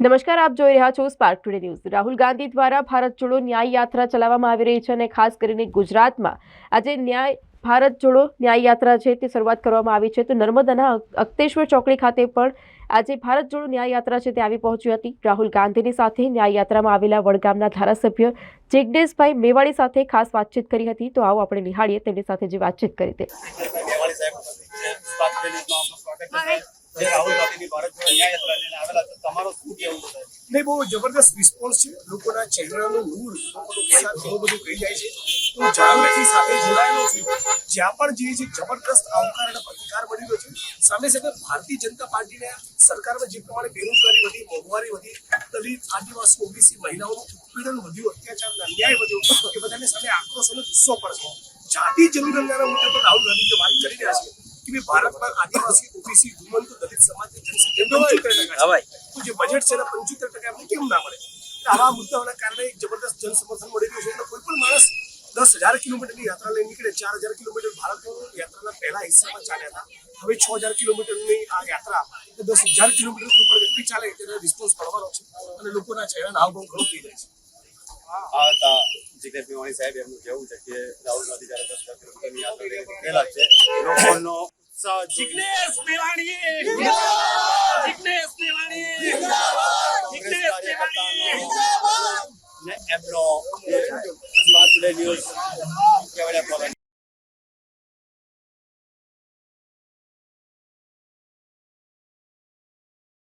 નમસ્કાર, આપ જોઈ રહ્યા છો Spark Today News Rahul Gandhi દ્વારા ભારત જોડો ન્યાય યાત્રા ચલાવવામાં આવી રહી છે અને ખાસ કરીને ગુજરાતમાં આજે ન્યાય, ભારત જોડો ન્યાય યાત્રા છે તે શરૂઆત કરવામાં આવી છે તો નર્મદાના અક્તેશ્વર ચોકડી ખાતે પણ આજે ભારત જોડો ન્યાય યાત્રા છે તે આવી પહોંચી હતી રાહુલ ગાંધીની સાથે ન્યાય યાત્રામાં આવેલા વડગામના ધારાસભ્ય જિજ્ઞેશભાઈ મેવાડી સાથે ખાસ વાતચીત કરી હતી તો આવો આપણે નિહાળીએ તેમની સાથે જે વાતચીત કરી તે મેવાણી સાહેબ ઉપસ્થિત છે. સ્વાગત છે. આપનું સ્વાગત છે. જે રાહુલ છે? સાહેબ? બહુ જબરદસ્ત રિસ્પોન્સ છે. લોકોના ચહેરાનો મૂળ, લોકોનો ઉત્સાહ ઘણો બધું કહી જાય છે. હું જાગૃતિ સાથે જોડાયેલો છું. જ્યાં પણ જે છે જબરદસ્ત આવકાર અને પ્રતિકાર મળી રહ્યો છે, સામે સામે ભારતીય જનતા પાર્ટીને સરકારમાં જે પ્રમાણે બેરોજગારી વધી, મોંઘવારી વધી, દલિત, આદિવાસી, ઓબીસી મહિલાઓનું ઉત્પીડન વધ્યું અત્યાચાર અને અન્યાય વધ્યો, એ બધાની સામે આક્રોશ અને ગુસ્સો છે જાતિ જનગણનાના મુદ્દે પણ રાહુલ ગાંધી જે વાત કરી રહ્યા છે કે ભારતમાં આદિવાસી ઓબીસી ધુમંત દલિત સમાજની જનસંખ્યા પંચોતેર ટકા તો જે બજેટ છે એના પંચોતેર ટકા એમને કેમ ના મળે? આવા મુદ્દાઓના કારણે એક જબરદસ્ત જનસમર્થન મળી રહ્યું છે. એટલે કોઈ પણ માણસ દસ હજાર કિલોમીટરની યાત્રા લઈને નીકળે ચાર હજાર કિલોમીટર ભારતની યાત્રાના પહેલા હિસ્સામાં ચાલ્યા હતા. હવે છ હજાર કિલોમીટરની આ યાત્રા દસ હજાર કિલોમીટર કોઈ પણ વ્યક્તિ ચાલે તેને રિસ્પોન્સ પડવાનો છે અને લોકોના ચહેરાના હાવભાવ ઘણું થઈ જાય છે. આ હતા મેવાણી સાહેબ એમનું કહેવું છે કે રાહુલ ગાંધી જયારે દસ હજાર કિલોમીટરની યાત્રા લઈને નીકળેલા છે લોકોનો So Jignesh Mewani. Jignesh Mewani. Jignesh Mewani. Ebro. Smart Today News.